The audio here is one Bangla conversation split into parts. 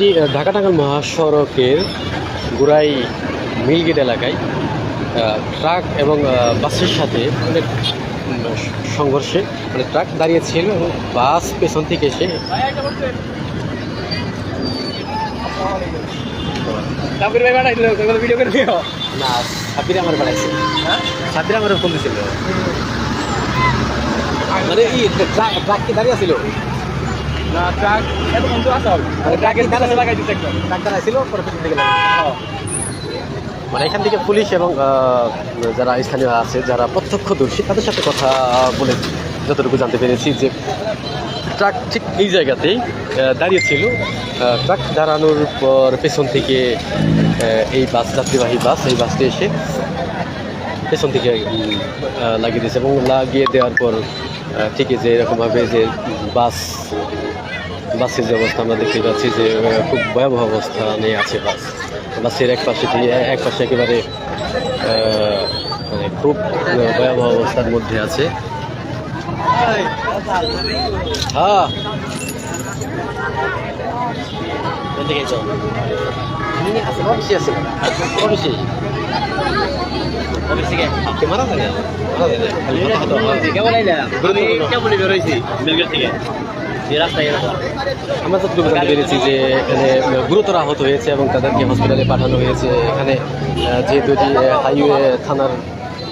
এটি ঢাকা টাঙ্গাল মহাসড়কের গুড়াই মিলগেট এলাকায় ট্রাক এবং বাসের সাথে অনেক সংঘর্ষে মানে ট্রাক দাঁড়িয়ে ছিল এবং বাস পেছন থেকে এসে না সাপিরে আমার বাড়াইছে সাপিরে আমার ফোন মানে এই ট্রাক ট্রাক কি দাঁড়িয়ে ছিল না ট্রাক এত বন্ধু আসল ট্রাকের কাছে লাগাই দিতে একদম। ট্রাক দাঁড়ায় ছিল পরে পেছন থেকে মানে এখান থেকে পুলিশ এবং যারা স্থানীয় আছে যারা প্রত্যক্ষদর্শী তাদের সাথে কথা বলে যতটুকু জানতে পেরেছি যে ট্রাক ঠিক এই জায়গাতেই আহ, দাঁড়িয়ে ছিল। ট্রাক দাঁড়ানোর পর পেছন থেকে এই বাস যাত্রীবাহী বাস এই বাসটি এসে পেছন থেকে লাগিয়ে দিয়েছে এবং লাগিয়ে দেওয়ার পর ঠিকই যে এরকমভাবে যে বাস বাসের যে অবস্থা আমরা দেখতে পাচ্ছি যে খুব ভয়াবহ অবস্থা নিয়ে আছে বাস। বাসের এক পাশে দিয়ে এক পাশে একেবারে মানে খুব ভয়াবহ অবস্থার মধ্যে আছে। হ্যাঁ। মারা যায়। কেমন বেরোইছি থেকে। আমরা যতটুকু জানতে পেরেছি যে এখানে গুরুতর আহত হয়েছে এবং তাদেরকে হসপিটালে পাঠানো হয়েছে। এখানে যেহেতু এটি হাইওয়ে থানার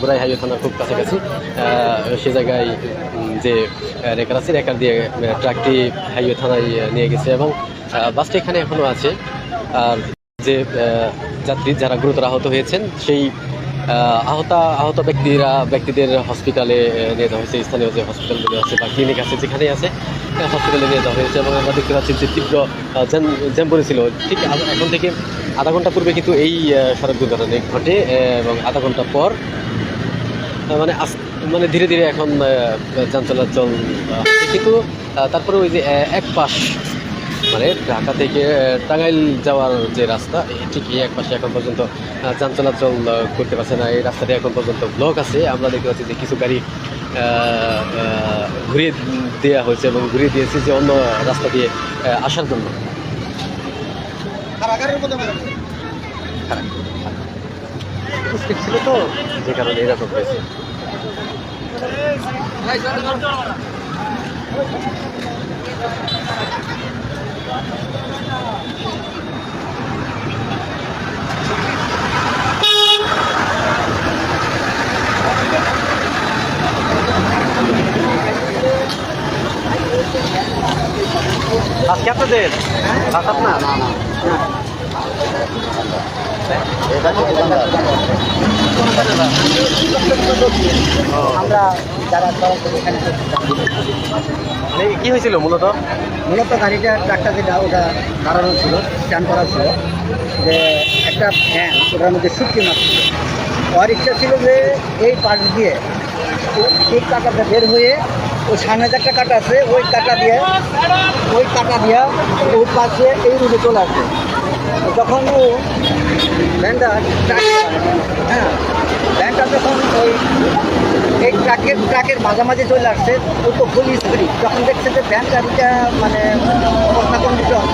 বুড়াই হাইওয়ে থানার খুব কাছাকাছি সে জায়গায় যে রেকার আছে রেকার দিয়ে ট্রাকটি হাইওয়ে থানায় নিয়ে গেছে এবং বাসটি এখানে এখনও আছে। আর যে যাত্রী যারা গুরুতর আহত হয়েছেন সেই আহ, আহত আহত ব্যক্তিরা ব্যক্তিদের হসপিটালে নিয়ে যাওয়া হয়েছে স্থানীয় যে হসপিটালগুলো আছে বা ক্লিনিক আছে যেখানে আছে। হসপিটালে নিয়ে যাওয়া হয়েছে এবং আমরা দেখতে পাচ্ছি যে তীব্র জ্যাম পড়েছিল। ঠিক এখন থেকে আধা ঘণ্টা পূর্বে কিন্তু এই সড়ক দুর্ঘটনা ঘটে এবং আধা ঘণ্টা পর মানে আস- মানে ধীরে ধীরে এখন যান চলাচল কিন্তু তারপরে ওই যে এক পাশ মানে ঢাকা থেকে টাঙ্গাইল যাওয়ার যে রাস্তা ঠিক এই এক পাশে এখন পর্যন্ত যান চলাচল করতে পারছে না। এই রাস্তাটি এখন পর্যন্ত ব্লক আছে। আমরা দেখতে পাচ্ছি যে কিছু গাড়ি ঘুরিয়ে দেওয়া হয়েছে এবং ঘুরিয়ে দিয়েছে যে অন্য রাস্তা দিয়ে আসার জন্য ছিল তো যে কারণে এরকম হয়েছে আজকে আপনাদের? রাত আপনার? না না। আমরা যারা মানে কি হয়েছিল মূলত? মূলত গাড়িটা ট্রাকটা যেটা ওটা দাঁড়ানো ছিল স্ট্যান্ড করা ছিল। যে একটা ফ্যান ওটার মধ্যে শুটকি মারছিল। ওর ইচ্ছা ছিল যে এই পাশ দিয়ে এই কাটাটা বের হয়ে ওই সামনে যে একটা কাটা আছে, ওই কাটা দিয়ে, ওই কাটা দিয়ে ওই পাশে এই রুটে চলে আসে। যখন ও ভ্যানটা হ্যাঁ ভ্যানটা যখন ওই এই ট্রাকের ট্রাকের মাঝামাঝি চলে আসছে ও তো ফুল স্পিড যখন দেখছে যে ভ্যান গাড়িটা মানে অবস্থা কন্ডিশন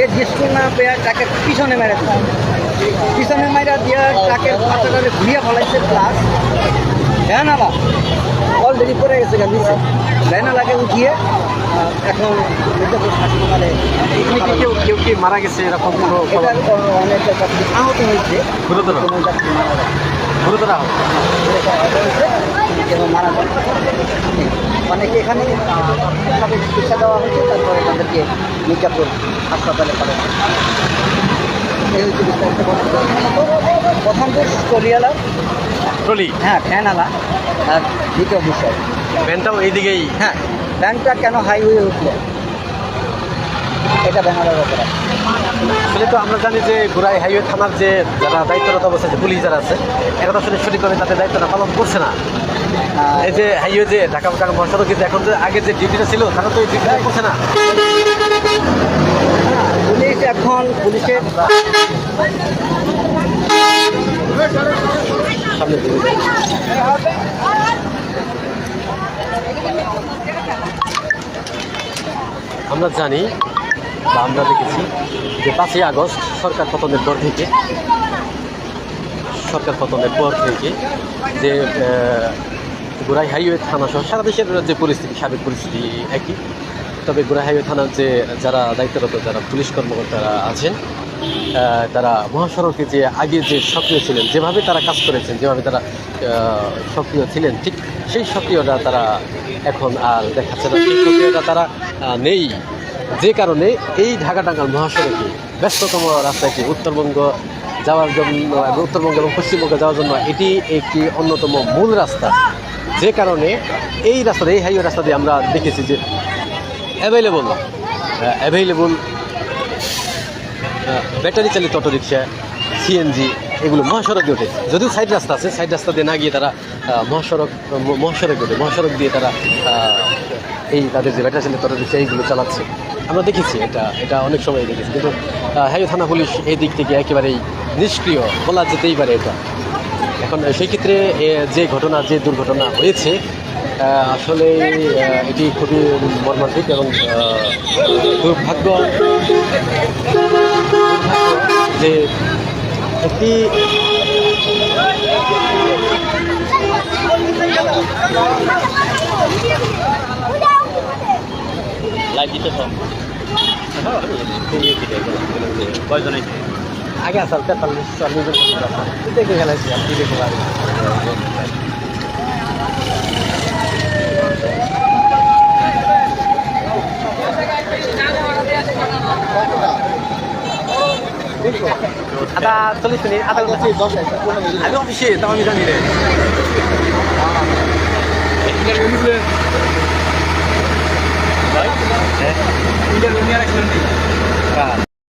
এ ডিস্কু না পেয়ে ট্রাকের পিছনে মেরে পিছনে মেরা দিয়ে ট্রাকের পাতাটারে ঘুরিয়ে ফলাইছে প্লাস ভ্যান আলা অলরেডি পড়ে গেছে গা নিচে আলাকে উঠিয়ে এখন হাসপাতালে এখানে কি কেউ কেউ কি মারা গেছে? এরকম কোনো অনেক যাত্রী আহত হয়েছে। গুরুতর। কোনো যাত্রী মারা গেছে। গুরুতর আহত। এবং মারা অনেকে এখানে আহ, চিকিৎসা দেওয়া হয়েছে তারপরে তাদেরকে মির্জাপুর হাসপাতালে পাঠানো। এই হচ্ছে বিস্তারিত বক্তব্য। প্রথম ট্রলি হ্যাঁ ফ্যানালা আর দ্বিতীয় বিষয়। ভ্যানটাও এইদিকেই? হ্যাঁ ব্যাংকটা কেন হাইওয়ে উঠল? এটা ব্যানারের ব্যাপারে আসলে তো আমরা জানি যে গোড়াই হাইওয়ে থানার যে যারা দায়িত্বরত অবস্থায় যে পুলিশ যারা আছে এরা তো আসলে সঠিকভাবে তাদের দায়িত্বটা পালন করছে না। এই যে হাইওয়ে যে ঢাকা ঢাকা মহাসড়ক কিন্তু এখন যে আগে যে ডিউটিটা ছিল তারা তো এই ডিউটিটা করছে না। পুলিশ এখন পুলিশের। আমরা জানি বা আমরা দেখেছি যে পাঁচই আগস্ট সরকার পতনের পর থেকে, সরকার পতনের পর থেকে যে গোড়াই হাইওয়ে থানা সহ সারা দেশের যে পরিস্থিতি, সাবেক পরিস্থিতি একই। তবে গোড়াই হাইওয়ে থানার যে যারা দায়িত্বরত, যারা পুলিশ কর্মকর্তারা আছেন তারা মহাসড়কে যে আগে যে সক্রিয় ছিলেন, যেভাবে তারা কাজ করেছেন, যেভাবে তারা সক্রিয় ছিলেন, ঠিক সেই সক্রিয়তা তারা এখন আর দেখাচ্ছে না। সেই সক্রিয়তা তারা নেই। যে কারণে এই ঢাকা টাঙ্গাল মহাসড়কে, ব্যস্ততম রাস্তাটি উত্তরবঙ্গ যাওয়ার জন্য উত্তরবঙ্গ এবং পশ্চিমবঙ্গে যাওয়ার জন্য এটি একটি অন্যতম মূল রাস্তা। যে কারণে এই রাস্তা, এই হাইওয়ে রাস্তা দিয়ে আমরা দেখেছি যে অ্যাভেলেবল অ্যাভেলেবল ব্যাটারি চালিত অটোরিক্সা সিএনজি এগুলো মহাসড়কে ওঠে। যদিও সাইড রাস্তা আছে সাইড রাস্তা দিয়ে না গিয়ে তারা মহাসড়ক মহাসড়কে ওঠে। মহাসড়ক দিয়ে তারা এই তাদের যে ব্যাটারি চালিত অটোরিক্সা এইগুলো চালাচ্ছে। আমরা দেখেছি এটা এটা অনেক সময় দেখেছি। কিন্তু হাইওয়ে থানা পুলিশ এই দিক থেকে একেবারেই নিষ্ক্রিয়, বলা যেতেই পারে এটা। এখন সেই ক্ষেত্রে যে ঘটনা, যে দুর্ঘটনা হয়েছে আসলে এটি খুবই মর্মান্তিক এবং দুর্ভাগ্য। যে একটি লাইভ দিতে সব। কয়জন আগে আসাল তেতাল্লিশ চল্লিশ জন দেখে গেলাইছি আর কি দেখে আধা চল্লিশ মিনিট আধা ঘণ্টা। আমি অফিসে তাও আমি জানি রে। ইন্টারভিউ নিয়ে রাখলেন